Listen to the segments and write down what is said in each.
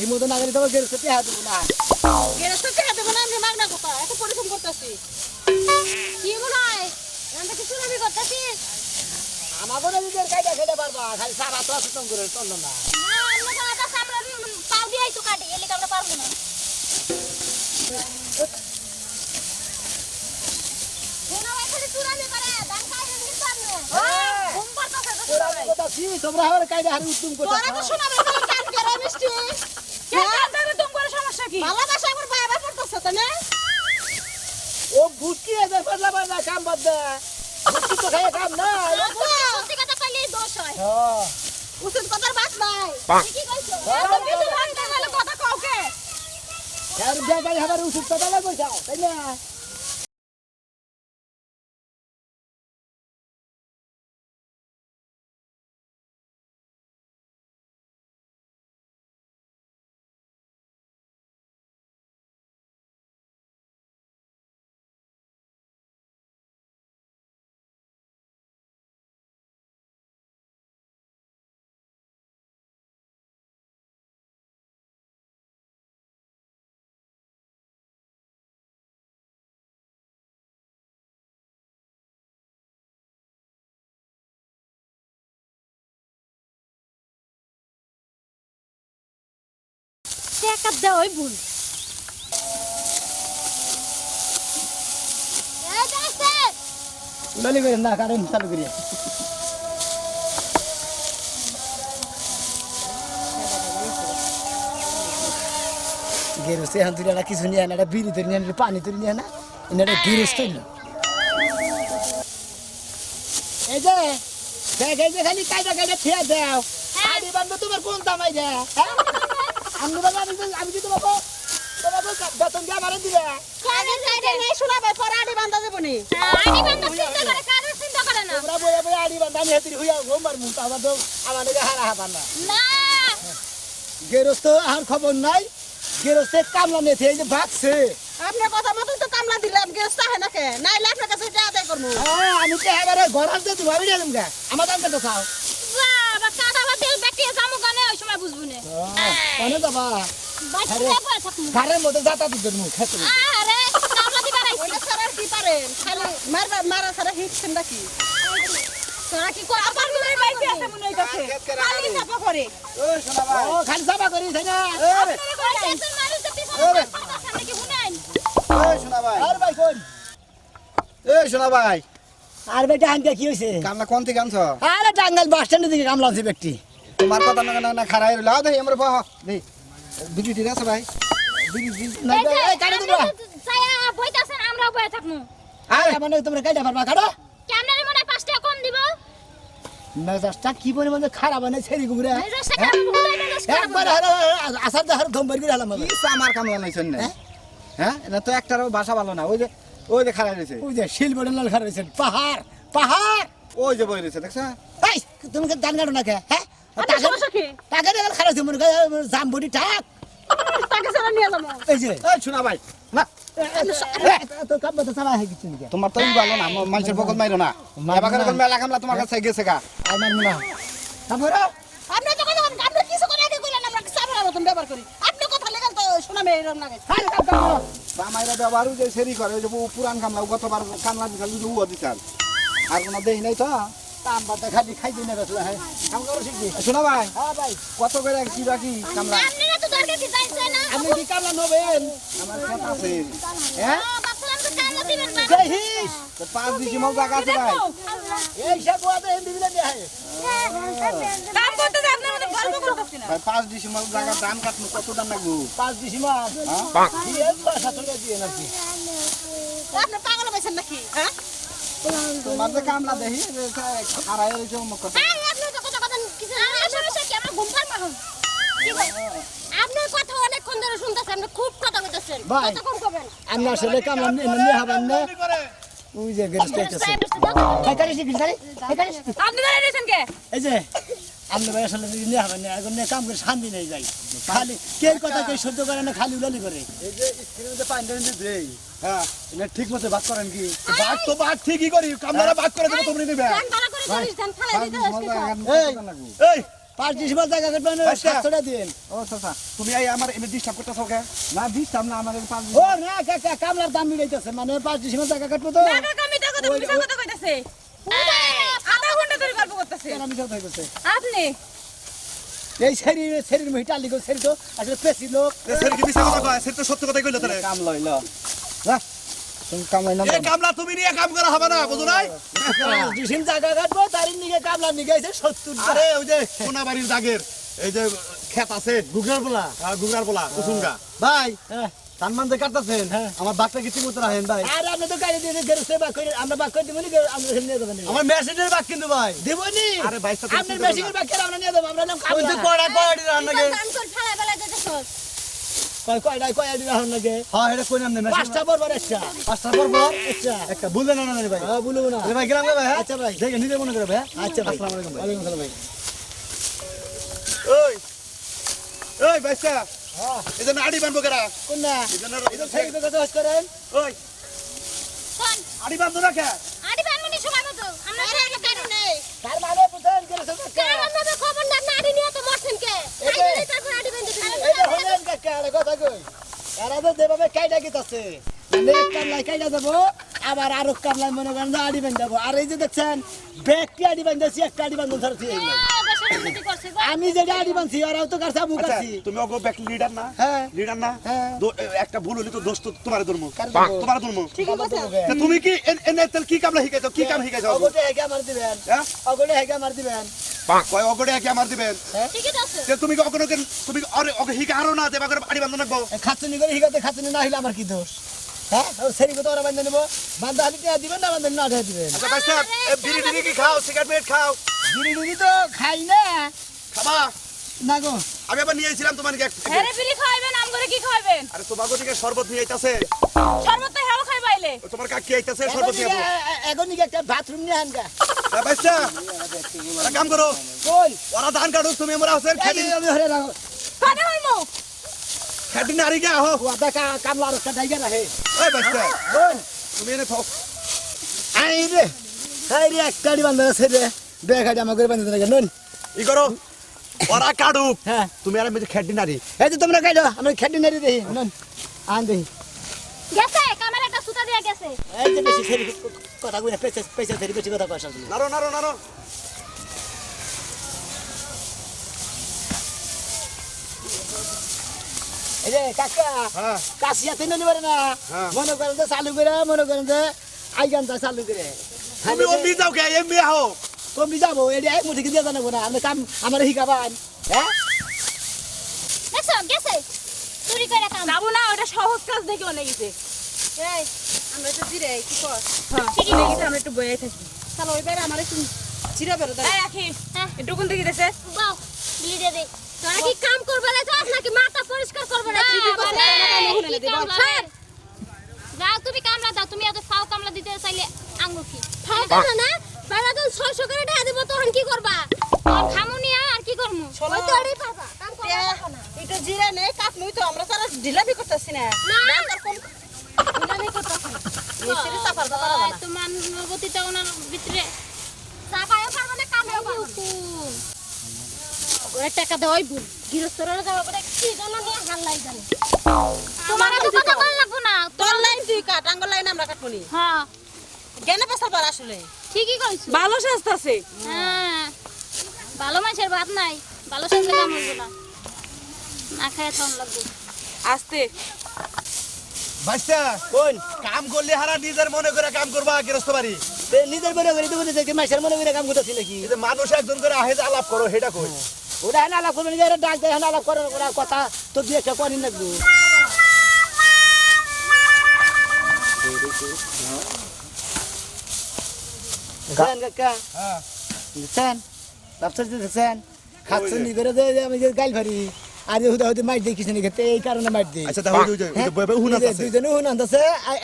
এই মতো নাগরিক তোমার গেরস্ত পেহা দেবো না। গেরস্ত দেবো না আমি মাগনা কথা এত পরিশ্রম করতেছি। কি মনে হয় আমরা কিছু নবী করতেছিস আমার বলে নিজের কাজটা খেতে পারবা খালি সারা তো আসতম করে চলল না। না আমরা তো আটা সামলা পাও দিয়াই তো কাটে এলে আমরা পারব না। কোন এখানে চুরানি করে দান খাই কিন্তু আপনি তোমরা আমার কাজটা হারি উত্তম কথা তোরা তো শোনাবে তোর কান কেন মিষ্টি। কে কান দেবে তুমি করে সমস্যা কি? ভালোবাসা আমার বাইরে পড়তেছে তো না? ও বুটকি এদের ফেললা বানা কাম বাদ দে। বুটকি তো খাইয়ে কাম না সত্যি কথা কইলে দোষ হয়। উচিত কথার বাস নাই। কি কইছো। এত ভাঙতে গেলে কথা কাউকে আর জায়গায় আমার উচিত কথা লাগবে তাই না? টাকা দেওয়াই ভুল। ললি করে না কারণ চালু করিয়া। গেরস্তে এখন তুই একটা কিছু নিয়ে না একটা বিড়ি তৈরি নিয়ে পানি তৈরি নিয়ে না এটা একটা গেরস্ত না এই যে দেখ এই যে খালি কায়দা কায়দা খেয়ে দাও। আদি বান্ধব তোমার কোন দামাই দে হ্যাঁ? আমি বাবা আমি তো- আমি কি তোমাকে তোমাকে বেতন দিয়ে আমারে দিবে। আগে সাইডে নেই শোনাবে পরে আড়ি বান্ধা দেবো নি। আড়ি বান্ধা চিন্তা করে কারোর চিন্তা করে না। তোমরা বইয়া বইয়া আদি বান্ধব আমি হেতির হইয়া ঘুমার মুখ আমার তো আমার দিকে হারা হাবার না। না। গেরস্ত আর খবর নাই। গেরস্তে কামলা নেছে এই যে ভাগছে। আপনার কথা তো কামলা দিলাম গেস্ট হয় নাকি নাইলে আপনার কাছে এটা আদায় করব। হ্যাঁ, আমি তো এবারে ঘর আসতে তুমি গা। আমার দাম কত বাবা কাদা বুঝব না। অনেক বাবা বাইরে পড়ে থাকব? ঘরের মধ্যে যাতা দিতে মুখ খেতে। আরে কামলা দিবা রাইছি ওটা সারা কি পারেন খালি মারবা মারা সারা হিটছেন নাকি? তোরা কি কর আবার গুলাই বাইতে আছে মনে হইতাছে খালি চাপা করে। ও খালি সাবা করি তাই না? বাইতে মানুষ তো পিছনে পাতাছে নাকি শুনেন? এই শোনা ভাই। আর ভাই কোন? এই শোনা ভাই। আর বেটা হাঙ্গা কি হইছে? কামলা কোন থেকে আনছ? আরে টাঙ্গাইল বাস স্ট্যান্ডের দিকে কামলা আছে ব্যক্তি। তোমার কথা না না না খারাই রইল। আও দেখি আমরা বহ দেই। ঠিক আছে ভাই? বিড়ি বিড়ি না এই কাটে দিবা ছায়া বইতাছেন আমরা বয়ে থাকমু। আরে মানে তোমরা কাইটা পারবা কাটো। কেমনে মনে হয় পাঁচটা কম দিব। মেজাজটা কি পরিমাণে খারাপ মানে ছেড়ি না একবার হারা আসার দেখার ধম বের করে হালাম আমার কামলা নাইছেন না হ্যাঁ? হ্যাঁ? এটা তো একটারও ভাষা ভালো না। ওই যে ওই যে খারাই রয়েছে। ওই যে শিল বড় লাল খারাপ হয়েছেন পাহাড় পাহাড়। ওই যে বই রয়েছে দেখছ? তুমি কি ধান কাটো না হ্যাঁ? টাকা খারাপ মনে করে টাক হয়ে তোমার তো ভালো না মানুষের মাইরো না। মেলা কামলা তোমার কাছে গেছে গা। আমার মনে হয় তো কিছু করে আগে কইলেন আমরা মতন ব্যবহার করি। আপনি কথা তো এরকম লাগে। বামাইরা ব্যবহারও যে সেরি করে ওই যে পুরান কামলা গতবার কামলা দিছাল উয়া দিছাল আর কোনো দেই নাই তো? বাতা খালি খাই দিনে বেসলা হ্যাঁ? শিখবি শোনা ভাই হ্যাঁ ভাই। কত করে কি বাকি কামলা? আপনারা তো দরকার কি জানছে না? আপনি কি কামলা নবেন? আমার খেত আছে। হ্যাঁ? পাঁচ দিছি আছে ভাই? এই সব বিলে গল্প করতেছেন ভাই পাঁচ জায়গা দাম কাটনো কত দাম লাগবো পাঁচ দিছি হ্যাঁ? দিয়ে নাকি। আপনি পাগল হইছেন নাকি হ্যাঁ? কামলা দেখি মুখ আপনার কথা অনেকক্ষণ ধরে শুনতেছেন আপনি খুব কথা কইতেছেন কতক্ষণ করবেন? আমরা আসলে কামলা নিয়ে নিয়ে হবেন না। ওই যে গেস্ট আছে এই কারে শিখি কারে এই কারে শিখি আপনি ধরে নিয়েছেন কে? এই যে আপনি ভাই আসলে নিয়ে হবে না এখন কাম করে শান্তি নেই যাই খালি কে কথা কে সহ্য করে না খালি উলালি করে। এই যে স্ক্রিনে যে পানি টানি দেই হ্যাঁ। ঠিক মতো বাদ করেন কি? বাদ তো বাঘ ঠিকই করি কামড়া বাঘ করে দেবো তুমি নিবে এই পাঁচ ডিসেম্বর জায়গা কাটবেন আচ্ছা। সাতশোটা দিন ও চাচা তুমি এই আমার এমনি ডিস্টার্ব করতেছ কে না ডিস্টার্ব না আমার পাঁচ ও না কাকা কামলার দাম মিলাইতেছে মানে পাঁচ ডিসেম্বর জায়গা কাটবো তো? কথা কথা কইতাছে। ঘণ্টা ধরে গল্প করতেছে? কেন মিশা থাকতেছে আপনি? এই শরীর শরীর মহিটা লিখো শরীর তো আসলে পেশি লোক। সেটা কি মিছা কথা কয়? সেটা তো সত্য কথাই কইলো তারে। কাম লইল তুমি কামলাই না এই কামলা তুমি নিয়ে কাম করা হবে না বুঝো নাই? ডিসেম জায়গা কাটবো কামলা নিগে আছে সত্তর আরে ওই যে কোনাবাড়ির দাগের এই যে ক্ষেত আছে। বলা গুগরার বলা কুসুঙ্গা ভাই হ্যাঁ। তার মান যে কাটতেছেন হ্যাঁ। আমার বাচ্চা কিছু মতো রাখেন ভাই? আর আপনি তো গাড়ি দিয়ে বাক করে আমরা বাক করে দিব নি আমরা এখানে নিয়ে দেবেন আমার মেশিনের বাক কিন্তু ভাই। দেব নি? আরে বাইশটা তো আপনার মেশিনের বাক করে আমরা নিয়ে দেব আমরা নাম ওই যে কামলা কয়টা কয়টি রান লাগে ধান করে কয় কয়ডা কয় রাহন লাগে হ্যাঁ এটা কই নাম নেই পাঁচটা বরবার একটা। পাঁচটা পড়ব আচ্ছা। একটা বুঝলেন না না ভাই। হ্যাঁ না। ভাই গেলাম ভাই হ্যাঁ? আচ্ছা ভাই। দেখে নিজে মনে করে ভাই হ্যাঁ? আচ্ছা ভাই। আসসালামু আলাইকুম ভাই। ওয়ালাইকুম আসসালাম ভাই। ওই ওই হ্যাঁ এই যে নাড়ি বানবো কেরা? কোন না এই যে এই তো সেই কথা হস করেন। ওই। কোন? আড়ি বানবো না কে আদি বানমনি সময় মতো। আমরা তো কারণ নেই তার মানে বুঝেন বাক কারণ না খবর না নাড়ি নিয়ে তো মরছেন কে? এই যে- তারপর এই যে হলেন আরে কথা কই। এরা তো যেভাবে কাইটা গিতাছে মানে কামলাই কাইটা দেবো আবার আরও কামলাই মনে করেন আড়ি দেবো আর এই যে দেখছেন ব্যাগটি আড়ি বান্ধছি একটা আড়ি বান্ধন ধরছি। এই। আমি যেটা আড়ি বান্ধছি ওরাও তো কাছে মুখ আচ্ছা আছি তুমি ওগো ব্যাক লিডার না? হ্যাঁ। লিডার না? হ্যাঁ। একটা ভুল হলি তো দোষ তো তোমার ধর্ম। তোমার ধর্ম? ঠিক আছে তুমি কি এন- এনে তাহলে কি কামলা শিখাইছো? কি কাম শিখাইছো? ওগো? অগটে হেগে আমার দিবেন। হ্যাঁ? অগটে হেগে আমার দিবেন। কয় অগড়ে একে আমার দিবেন? ঠিকই যে তুমি কি অগনো তুমি কি অরে ওকে আরও না দেবা করে আড়ি বান্ধব রাখব খাতুনি করে হিগাতে খাতুনি না হইলে আমার কি দোষ? হ্যাঁ সেরি কথা ওরা বান্ধা নেব। বান্ধা হালি টিয়া দিবেন না বান্ধা না টিয়া দিবেন? আচ্ছা বিড়ি কি খাও? সিগারেট মিট খাও? বিড়ি তো খাই না। খাবা? না গো। আমি আবার নিয়ে এসেছিলাম তোমার কাছে থেকে। হেরে বিড়ি খাইবেন আম করে কি খাইবেন আরে তোমার দিকে শরবত নিয়ে আইতাছে। শরবত তো হেও খাইবাইলে ও তোমার কাকি আইতাছে শরবত নিয়ে। এখন নিকে একটা বাথরুম নিয়ে আনগা। বাইসা একটা কাম করো। কই? ওরা ধান কাটো তুমি আমরা খেটি এই আমি হরে রাখো। কানে হইমু খেটি নারী গে আহো। ওটা কা কামলা রস্তা ডাইগা রাখে। ওই বাইসা তুমি এনে থাও আই রে আই রে একটা বান্ধা আছে রে বেগাড়ি আমাকে বান্ধা রাখে নন ই করো ওরা কাটুক হ্যাঁ তুমি আর আমি খেটি নারী এই যে তোমরা কাইডো আমরা খেটি নেরি দেই নন আন দেই গেছে ক্যামেরাটা সুতা দিয়া গেছে এই যে বেশি কথা কই পেছে পেছে সেরি বেশি কথা কইছ তুমি নারো নারো নারো এই যে কাকা হ্যাঁ। কাশিয়াতে নিতে না হ্যাঁ। মনে করেন যে চালু করে মনে করেন যে আইগানটা চালু করে। তুমি অমনি যাও কে এমনি আহো। কমবি যাব এটা এক মুঠি দিয়ে জানাব না আমি কাম আমার শিখাবান হ্যাঁ? দেখছ গেছে? চুরি করে কাম। যাব না ওটা সহজ কাজ দেখে অনেক গেছে। এই আমরা তো জিরে কি কর? হ্যাঁ। ঠিকই গেছে আমরা একটু বয়ে থাকি। চলো ওইবার আমার একটু জিরা বেরো এই আখি হ্যাঁ। একটু কোন দিকে গেছে? বাও বিলি দে দে। তোরা কি কাম করবে না যাস নাকি মাথা পরিষ্কার করবে না মানে, বল। কামলা রে? যাও তুমি কামলা দাও তুমি এত ফাও কামলা দিতে চাইলে আঙ্গুর কি? ফাও কামলা না? বেলা তো ছয়শো করে টাকা দিব তখন কি করবা? তখন খামুনি আর কি করমু? ওই তো এটাই পাবা কাম করবা না। এটা জিরা নেই কাপ নই তো আমরা তারা ঢিলামি করতেছি না। না। কম ঢিলামি করতেছি মিস্ত্রি সাফার তোমার নবতীটা ওনার ভিতরে চাপায়ও পারবে না কামেও পারবে না। ওরে টাকা দেওয়াই ভুল গৃহস্থরা যাওয়া করে কি জন্য নিয়ে হাল্লাই জানে? তোমার তো কথা বল লাগবো না। তোর লাইন তুই কাট আঙ্গুল লাইন আমরা কাটবনি হ্যাঁ। জ্ঞানে পেশাল পার আসলে। ঠিকই কইছো। ভালো হ্যাঁ। ভালো মানুষের ভাত নাই। ভালো কাম হইব না? না খায় থাম লাগবে। আস্তে। কোন কাম করলে হারা নিজের মনে করে কাম করবা গৃহস্থ বাড়ি। নিজের মনে করে তো মাসের মনে করে কাম করতেছি নাকি? যে মানুষ একজন করে আহে যে আলাপ করো সেটা কই? ওরা হেন আলাপ করবে নিজের ডাক দেয় হেন আলাপ করে ওরা কথা তো দিয়ে একটা করি লাগবো দেখছেন কাকা? হ্যাঁ। দেখছেন? ব্যবসা দেখছেন? খাচ্ছেন নি করে দেয় আমি যে গাইল ভারি আর যে হুদা হুদি মাইট দিই কিছু খেতে এই কারণে মাইট দিই। আচ্ছা তাহলে ওই যে ওই যে বই বই আছে। দুজনে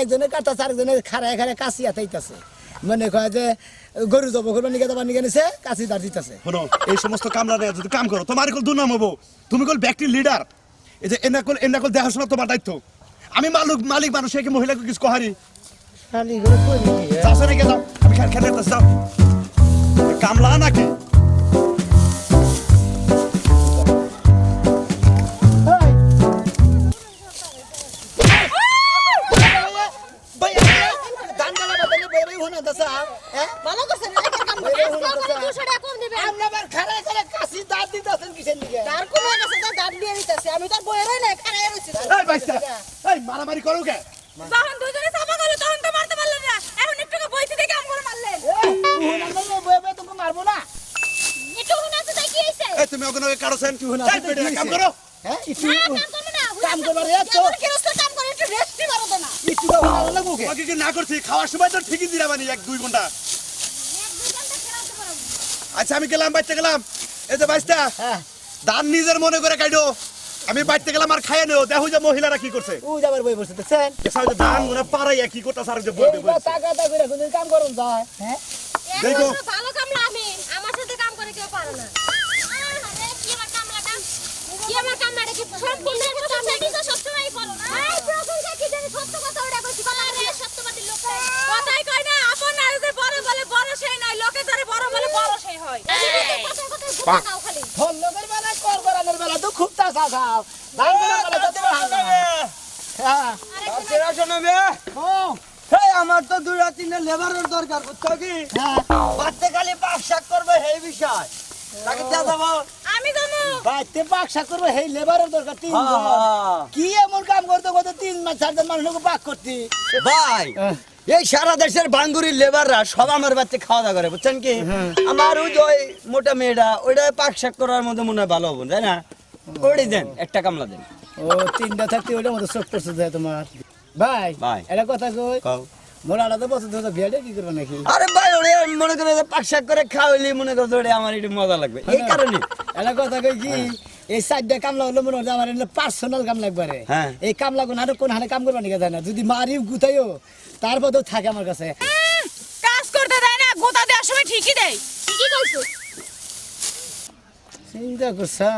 একজনে আরেকজনে কাশি আতাইতেছে। মনে কয় যে গরু জব করবার নিকে যাবার নিকে নিছে কাশি দাঁড় দিতেছে। শোনো এই সমস্ত কামলা দেয়া যদি কাম করো তোমার কল দুর্নাম হব। তুমি কল ব্যক্তি লিডার এই যে এনাকল কল এনা কল দেখাশোনা তোমার দায়িত্ব। আমি মালিক মালিক মানুষ একে মহিলাকে কিছু কহারি? খালি করে কই নাকি যাও আমি খেলে যাও। কামলা নাকি? ওখানে কারোছেন হুনা এই কাম করো। হ্যাঁ? একটু কাম না কাম করবার এত কেমন কাম করে একটু রেস্টই মারো না। একটু তো ভালো লাগবো না করছি খাওয়ার সময় তো ঠিকই দিলাম আমি এক দুই ঘণ্টা। আচ্ছা আমি গেলাম বাইতে গেলাম। এই যে বাইস্তা হ্যাঁ। দান নিজের মনে করে কাইডো। আমি বাইতে গেলাম আর খাইয়ে নেও দেখো যে মহিলারা কি করছে। ও যাবার বই বসে দেখছেন দেখছ যে ধান মনে পারাইয়া কি করতে সার যে এইবার টাকা টাকা করে কোনদিন কাম করুন যায় হ্যাঁ? দেখো। ভালো কামলা আমি আমার সাথে কাম করে কেউ পারে না আরে, কি আমার কামলাটা করো আর বলে। সেই হয়। ভুল কল করানোর বেলা তো খুব তাসা খাও ধান বেলা তো হাল হ্যাঁ। ও আমার তো দুই রাত তিনটা লেবারের দরকার বুঝছ কি? হ্যাঁ। বাচ্চা খালি পাক শাক করবে এই বিষয়। তাকে দিয়ে দেবো। আমি জানো। বাইতে বাক্সা করবে হেই লেবারের দরকার তিন হ্যাঁ, জন। হ্যাঁ। কি এমন কাম করতে করতে তিন মাস চারজন মানুষকে বাক করতি? ভাই এই সারা দেশের বাঙ্গুরির লেবাররা সব আমার বাচ্চা খাওয়া দাওয়া করে বুঝছেন কি? আমার ওই যে মোটা মেয়েটা ওইটা পাক শাক করার মধ্যে মনে হয় ভালো হব তাই না? ওটাই দেন একটা কামলা দেন। ও তিনটা থাকতে ওইটার মতো চোখ পড়ছে যায় তোমার। ভাই ভাই। এটা কথা কই মোর আলাদা বছর ধরে বিয়াটা কি করবে নাকি? আরে ভাই ওরে মনে করে পাক শাক করে খাওয়াইলে মনে ওটা আমার একটু মজা লাগবে। এই কারণে এটা কথা কই কি? এই চারটা কামলা হলো মনে হচ্ছে আমার পার্সোনাল কাম লাগবে হ্যাঁ। এই কামলা কোন হারে কোন হারে কাম করবে নাকি জানা? যদি মারি গুতাইও তারপরেও থাকে আমার কাছে। কাজ করতে দেয় না গোতা দেওয়ার সময় ঠিকই দেয়। ঠিকই কইছো। চিন্তা করছা?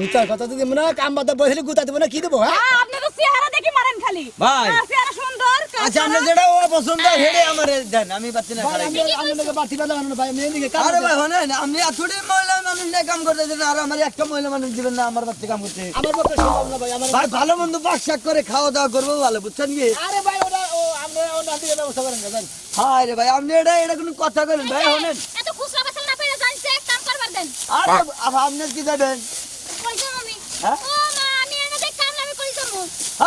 গুতার কথা যদি মনে হয় কাম বাদা বসলে গুতা দেবো না কি দেবো হ্যাঁ? আপনি তো চেহারা দেখি মারেন খালি। ভাই। আ, চেহারা সুন্দর আচ্ছা আপনি যেটা ও পছন্দ হেডে আমার দেন আমি পাচ্ছি না ভাই আমি আমি লোকে বাড়তি পেলাম না ভাই আমি এদিকে কাম আরে ভাই করতে- হনেন আপনি এতটি মহিলা মানুষ নিয়ে কাম করতে দেন আর আমার একটা মহিলা মানুষ দিবেন না আমার বাচ্চা কাম করতে আমার পক্ষে সম্ভব না ভাই আমার ভাই ভালো মন্দ বাকশাক করে খাওয়া দাওয়া করব ভালো বুঝছেন কি? আরে ভাই ওটা ও আমরা ওটা দিকে ব্যবস্থা করেন না হায় রে ভাই আপনি এটা এটা কোনো কথা করেন ভাই হনেন। এত খুচরা বেচা না পেরে জানছে কাম করবার দেন। আরে আপনার কি দেবেন?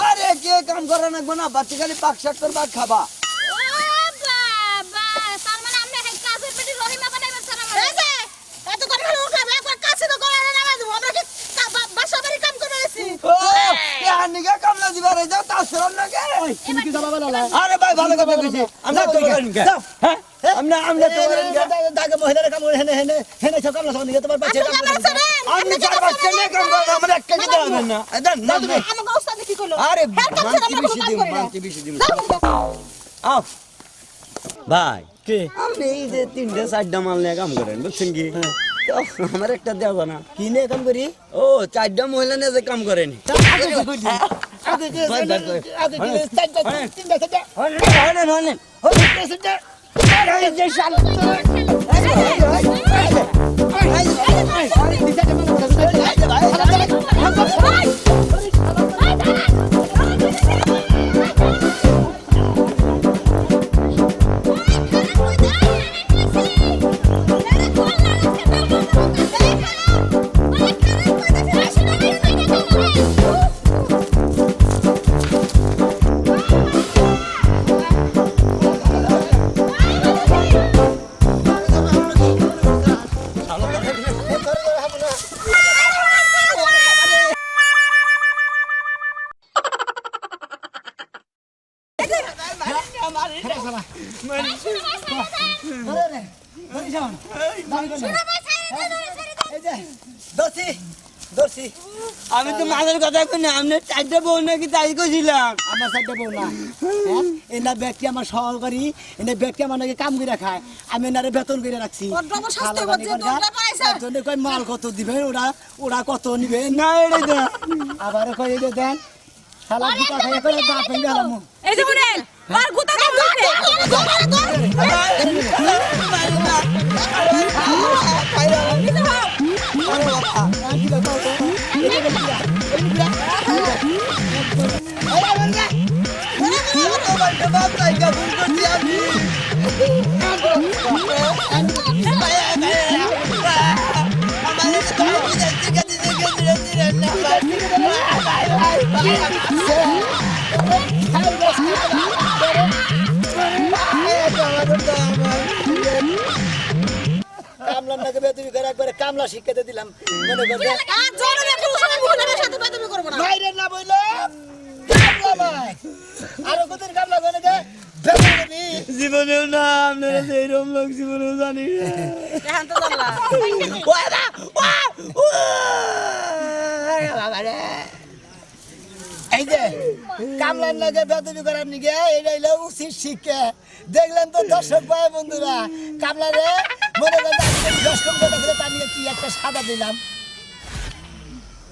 আরে কে কাম করা লাগবে না? বাচ্চা খালি পাকশাক করবা খাবা। মানে আমরা এই কাজের পেটে রহিমা বানাইবার স্যার আমার এই যে, এত করে ভালো উঠাবে, একবার কাছে তো গলায় নামাই দেবো। আমরা কি কা- বা- বাসা বাড়ি কাম করে এসেছি? ও কে হানিকা কামলা দিবার এই যাও তা শরম না কে ওই তুমি কি যাবা বলা? আরে ভাই ভালো কথা কইছি। আমরা তো হ্যাঁ? আমরা আমরা তো দাগে মহিলার কাম হেনে হেনে হেনে সব কামলা নিয়ে তোমার বাচ্চা কাম করবে। আপনি চার বাচ্চা নিয়ে কাম করেন আমার একটা কি দেবেন না দেন না তুমি আমাকে ওস্তাদ কি করল? আরে হ্যাঁ, বেশি দিন। মানছি বেশি দিন আও ভাই কে আপনি এই যে তিনটে চারটা মাল নিয়ে কাম করেন বুঝছেন কি আমার একটা দেওয়া না কি নিয়ে কাম করি ও চারটা মহিলা নিয়ে যে কাম করেন আগে? আগে। আগে তিনটা চারটা হনেন হনেন তিনটা Bye. আমি তো মাছের কথা কইনি আমি চারটা বউ নাকি তাই কইছিলাম। আমার চারটা বউ না হ্যাঁ? এনা ব্যক্তি আমার সহকারী এনা ব্যক্তি আমার নাকি কাম করে খায়। আমি এনারে বেতন করে রাখছি। মাল কত দিবে ওরা ওরা কত নিবে? না আবার দেন। গুতা খাই করে দা এই যে আর গুতা খাই করে কামলার নাকি বেতন করে একবারে কামলা শিখাতে দিলাম। মনে করবে আর জরুরি কোনো সময় মুখের সাথে বেদবি করব না। বাইরে না বইলো কামলা ভাই। আরও কতদিন কামলা করে গে জীবনেও না আপনারা সেইরকম লোক জীবনেও জানি এখন তো জানলা। এই যে কামলার লাগে বেদবি করার নিগে এটা হইল উচিত শিক্ষা। দেখলেন তো দর্শক ভাই বন্ধুরা কামলারে মনে করেন দশ বলে তার নিগে কি একটা সাদা দিলাম?